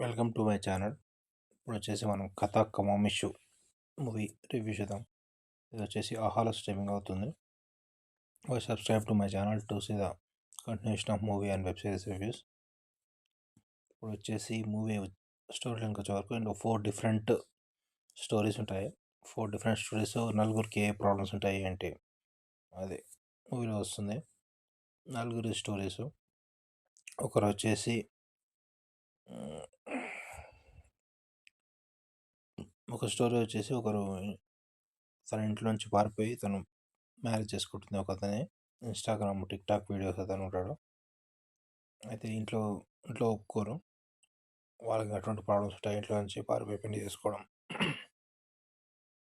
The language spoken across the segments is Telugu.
Welcome to my channel. ఇప్పుడు వచ్చేసి మనం కథ కమామిషు మూవీ రివ్యూ చేద్దాం. ఇది వచ్చేసి ఆహాలో స్ట్రీమింగ్ అవుతుంది. Subscribe to my channel to see the continuation of movie and web series reviews. ఇప్పుడు వచ్చేసి మూవీ స్టోరీ లైన్కి వచ్చే వరకు ఇందులో ఫోర్ డిఫరెంట్ స్టోరీస్ ఉంటాయి. ఫోర్ డిఫరెంట్ స్టోరీస్ నలుగురికి ఏ ప్రాబ్లమ్స్ ఉంటాయి ఏంటి అది మూవీలో వస్తుంది. నలుగురి స్టోరీస్. ఒకరు వచ్చేసి మ్, ఒక స్టోరీ వచ్చేసి ఒకరు తన ఇంట్లో నుంచి పారిపోయి తను మ్యారేజ్ చేసుకుంటుంది. ఒక అతని ఇన్స్టాగ్రామ్ టిక్ టాక్ వీడియోస్ అతను ఉంటాడు. అయితే ఇంట్లో ఇంట్లో ఒప్పుకోరు. వాళ్ళకి అటువంటి ప్రాబ్లమ్స్ ఉంటాయి. ఇంట్లో నుంచి పారిపోయి పెళ్ళి చేసుకోవడం.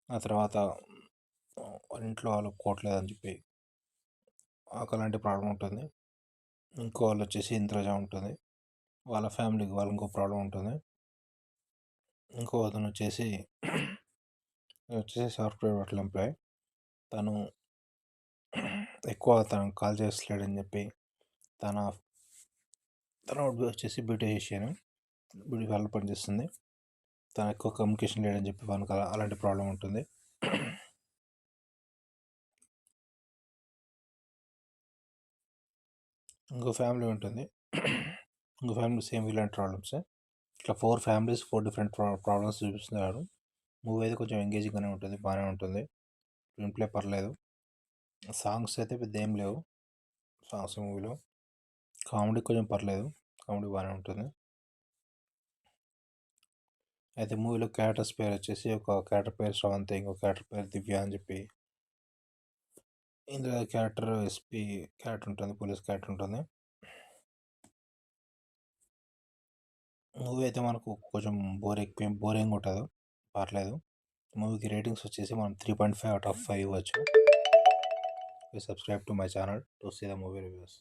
ఆ తర్వాత వాళ్ళ ఇంట్లో వాళ్ళు ఒప్పుకోవట్లేదని చెప్పి ఒకలాంటి అలాంటి ప్రాబ్లం ఉంటుంది. ఇంకో వాళ్ళు వచ్చేసి ఇంద్రజ ఉంటుంది. వాళ్ళ ఫ్యామిలీకి వాళ్ళ ఇంకో ప్రాబ్లం ఉంటుంది. ఇంకో అతను వచ్చేసి వచ్చేసి సాఫ్ట్వేర్ వర్క్ ఎంప్లాయ్. తను ఎక్కువ తను కాల్ చేస్తలేడని చెప్పి తన తన hobby వచ్చేసి బ్యూటీషియన్ బ్యూటీ పార్లర్ పనిచేస్తుంది. తను ఎక్కువ కమ్యూనికేషన్ లేడని చెప్పి వాళ్ళకి అలాంటి ప్రాబ్లం ఉంటుంది. ఇంకో ఫ్యామిలీ ఉంటుంది. ఇంకో ఫ్యామిలీ సేమ్ ఇలాంటి ప్రాబ్లమ్స్. ఇట్లా four families four different problems చూపిస్తున్నారు. మూవీ అయితే కొంచెం ఎంగేజింగ్గానే ఉంటుంది బాగానే ఉంటుంది. స్క్రీన్ ప్లే పర్లేదు. సాంగ్స్ అయితే పెద్ద ఏం లేవు. సాంగ్స్ మూవీలో. కామెడీ కొంచెం పర్లేదు. కామెడీ బాగానే ఉంటుంది. అయితే మూవీలో క్యారెక్టర్స్ పేరు వచ్చేసి ఒక క్యారెక్టర్ పేరు శ్రవంతి ఇంకో క్యారెక్టర్ పేరు దివ్య అని చెప్పి. ఇందులో క్యారెక్టర్ ఎస్పీ క్యారెక్టర్ ఉంటుంది పోలీస్ క్యారెక్టర్ ఉంటుంది. మూవీ అయితే మనకు కొంచెం బోర్ ఎక్కువ బోరింగ్ ఉంటుంది. పర్లేదు. మూవీకి రేటింగ్స్ వచ్చేసి మనం three point five out of five ఇవ్వచ్చు. Subscribe to my channel. To see the movie reviews.